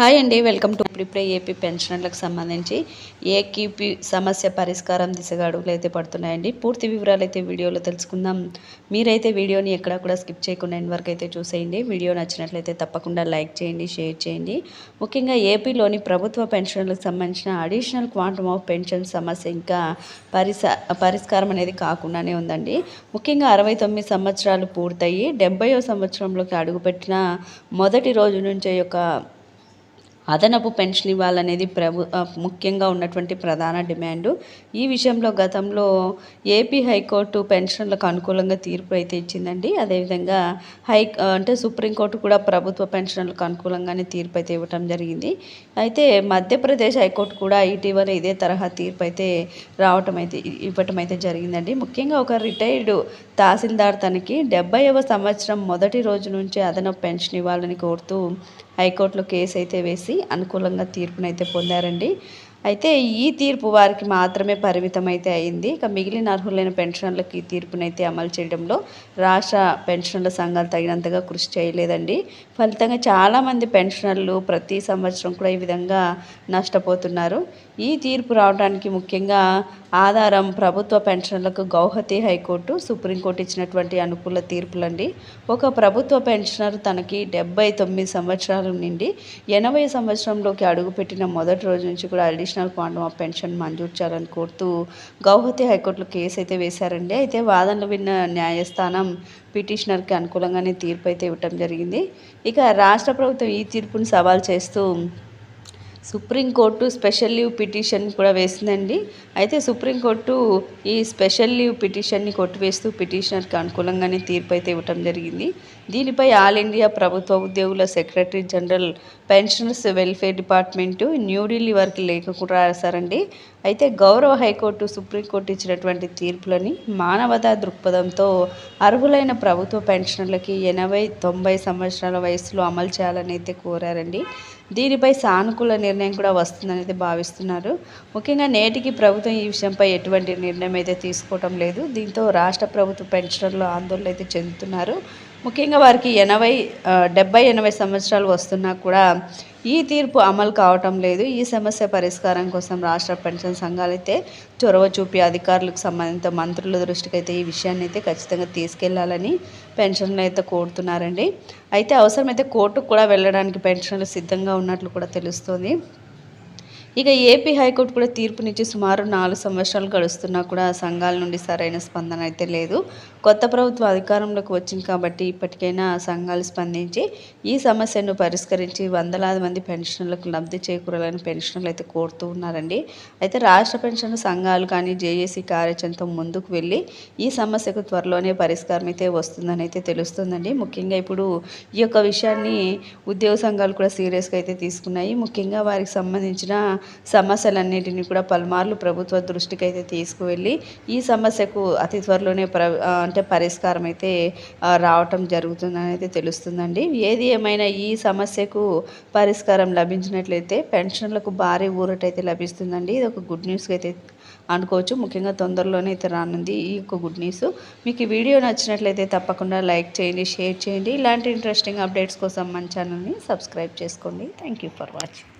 Hi అండి welcome to ఇప్పుడే AP పెన్షనర్లకు సంబంధించి ఏకీపీ సమస్య పరిష్కారం దిశగా అడుగులు అయితే పడుతున్నాయండి. పూర్తి వివరాలు అయితే వీడియోలో తెలుసుకుందాం. మీరైతే వీడియోని ఎక్కడ కూడా స్కిప్ చేయకుండా ఎండ్ వరకు అయితే చూసేయండి. వీడియో నచ్చినట్లయితే తప్పకుండా లైక్ చేయండి షేర్ చేయండి. ముఖ్యంగా ఏపీలోని ప్రభుత్వ పెన్షన్లకు సంబంధించిన అడిషనల్ క్వాంటమ్ ఆఫ్ పెన్షన్ సమస్య ఇంకా పరిస పరిష్కారం అనేది కాకుండానే ఉందండి. ముఖ్యంగా అరవై తొమ్మిది సంవత్సరాలు పూర్తయి డెబ్బయో సంవత్సరంలోకి అడుగుపెట్టిన మొదటి రోజు నుంచే యొక్క అదనపు పెన్షన్ ఇవ్వాలనేది ప్రభు ముఖ్యంగా ఉన్నటువంటి ప్రధాన డిమాండ్. ఈ విషయంలో గతంలో ఏపీ హైకోర్టు పెన్షన్లకు అనుకూలంగా తీర్పు అయితే ఇచ్చిందండి. అదేవిధంగా హై అంటే సుప్రీంకోర్టు కూడా ప్రభుత్వ పెన్షన్లకు అనుకూలంగానే తీర్పు అయితే ఇవ్వటం జరిగింది. అయితే మధ్యప్రదేశ్ హైకోర్టు కూడా ఇటీవల ఇదే తరహా తీర్పు అయితే రావటం అయితే ఇవ్వటం అయితే జరిగిందండి. ముఖ్యంగా ఒక రిటైర్డ్ తహసీల్దార్ తనకి డెబ్బైవ సంవత్సరం మొదటి రోజు నుంచే అదనపు పెన్షన్ ఇవ్వాలని కోరుతూ హైకోర్టులో కేసు అయితే వేసి అనుకూలంగా తీర్పునైతే పొందారండి. అయితే ఈ తీర్పు వారికి మాత్రమే పరిమితం అయితే అయింది. ఇక మిగిలిన అర్హులైన పెన్షన్లకు ఈ తీర్పునైతే అమలు చేయడంలో రాష్ట్ర పెన్షన్ల సంఘాలు తగినంతగా కృషి చేయలేదండి. ఫలితంగా చాలామంది పెన్షనర్లు ప్రతి సంవత్సరం కూడా ఈ విధంగా నష్టపోతున్నారు. ఈ తీర్పు రావడానికి ముఖ్యంగా ఆధారం ప్రభుత్వ పెన్షన్లకు గౌహతి హైకోర్టు సుప్రీంకోర్టు ఇచ్చినటువంటి అనుకూల తీర్పులండి. ఒక ప్రభుత్వ పెన్షనర్ తనకి డెబ్బై తొమ్మిది సంవత్సరాల నుండి ఎనభై సంవత్సరంలోకి అడుగుపెట్టిన మొదటి రోజు నుంచి కూడా అడిషనల్ క్వాంటమ్ ఆఫ్ పెన్షన్ మంజూరు చేయాలని కోరుతూ గౌహతి హైకోర్టులో కేసు అయితే వేశారండి. అయితే వాదనలు విన్న న్యాయస్థానం పిటిషనర్కి అనుకూలంగానే తీర్పు అయితే ఇవ్వటం జరిగింది. ఇక రాష్ట్ర ప్రభుత్వం ఈ తీర్పును సవాల్ చేస్తూ సుప్రీంకోర్టు స్పెషల్ లీవ్ పిటిషన్ కూడా వేసిందండి. అయితే సుప్రీంకోర్టు ఈ స్పెషల్ లీవ్ పిటిషన్ని కొట్టివేస్తూ పిటిషనర్కి అనుకూలంగానే తీర్పు అయితే ఇవ్వటం జరిగింది. దీనిపై ఆల్ ఇండియా ప్రభుత్వ ఉద్యోగుల secretary general pensioners welfare department New Delhi వరకు లేఖకు రాశారండి. అయితే గౌరవ హైకోర్టు సుప్రీంకోర్టు ఇచ్చినటువంటి తీర్పులని మానవతా దృక్పథంతో అర్హులైన ప్రభుత్వ పెన్షనర్లకి ఎనభై తొంభై సంవత్సరాల వయసులో అమలు చేయాలని అయితే కోరారండి. దీనిపై సానుకూల నిర్ణయం కూడా వస్తుందని అయితే భావిస్తున్నారు. ముఖ్యంగా నేటికి ప్రభుత్వం ఈ విషయంపై ఎటువంటి నిర్ణయం అయితే తీసుకోవటం లేదు. దీంతో రాష్ట్ర ప్రభుత్వ పెన్షనర్లు ఆందోళన అయితే చెందుతున్నారు. ముఖ్యంగా వారికి ఎనభై డెబ్బై ఎనభై సంవత్సరాలు వస్తున్నా కూడా ఈ తీర్పు అమలు కావటం లేదు. ఈ సమస్య పరిష్కారం కోసం రాష్ట్ర పెన్షన్ సంఘాలు అయితే చొరవ చూపి అధికారులకు సంబంధిత మంత్రుల దృష్టికి అయితే ఈ విషయాన్ని అయితే ఖచ్చితంగా తీసుకెళ్ళాలని పెన్షన్లు అయితే కోరుతున్నారండి. అయితే అవసరమైతే కోర్టుకు కూడా వెళ్ళడానికి పెన్షన్లు సిద్ధంగా ఉన్నట్లు కూడా తెలుస్తోంది. ఇక ఏపీ హైకోర్టు కూడా తీర్పునిచ్చి సుమారు నాలుగు సంవత్సరాలు గడుస్తున్నా కూడా సంఘాల నుండి సరైన స్పందన అయితే లేదు. కొత్త ప్రభుత్వం అధికారంలోకి వచ్చింది కాబట్టి ఇప్పటికైనా సంఘాలు స్పందించి ఈ సమస్యను పరిష్కరించి వందలాది మంది పెన్షన్లకు లబ్ధి చేకూరాలని పెన్షన్లు అయితే కోరుతూ ఉన్నారండి. అయితే రాష్ట్ర పెన్షన్ సంఘాలు కానీ జేఏసీ కార్యాచరణతో ముందుకు వెళ్ళి ఈ సమస్యకు త్వరలోనే పరిష్కారం అయితే వస్తుందని అయితే తెలుస్తుందండి. ముఖ్యంగా ఇప్పుడు ఈ యొక్క విషయాన్ని ఉద్యోగ సంఘాలు కూడా సీరియస్గా అయితే తీసుకున్నాయి. ముఖ్యంగా వారికి సంబంధించిన సమస్యలన్నింటినీ కూడా పలుమార్లు ప్రభుత్వ దృష్టికి అయితే తీసుకువెళ్ళి ఈ సమస్యకు అతి త్వరలోనే ప్ర అంటే పరిష్కారం అయితే రావటం జరుగుతుందని అయితే తెలుస్తుందండి. ఏది ఏమైనా ఈ సమస్యకు పరిష్కారం లభించినట్లయితే పెన్షన్లకు భారీ ఊరట అయితే లభిస్తుందండి. ఇది ఒక గుడ్ న్యూస్గా అయితే అనుకోవచ్చు. ముఖ్యంగా తొందరలోనే అయితే రానుంది ఈ యొక్క గుడ్ న్యూస్. మీకు ఈ వీడియో నచ్చినట్లయితే తప్పకుండా లైక్ చేయండి షేర్ చేయండి. ఇలాంటి ఇంట్రెస్టింగ్ అప్డేట్స్ కోసం మన ఛానల్ని సబ్స్క్రైబ్ చేసుకోండి. Thank you for watching.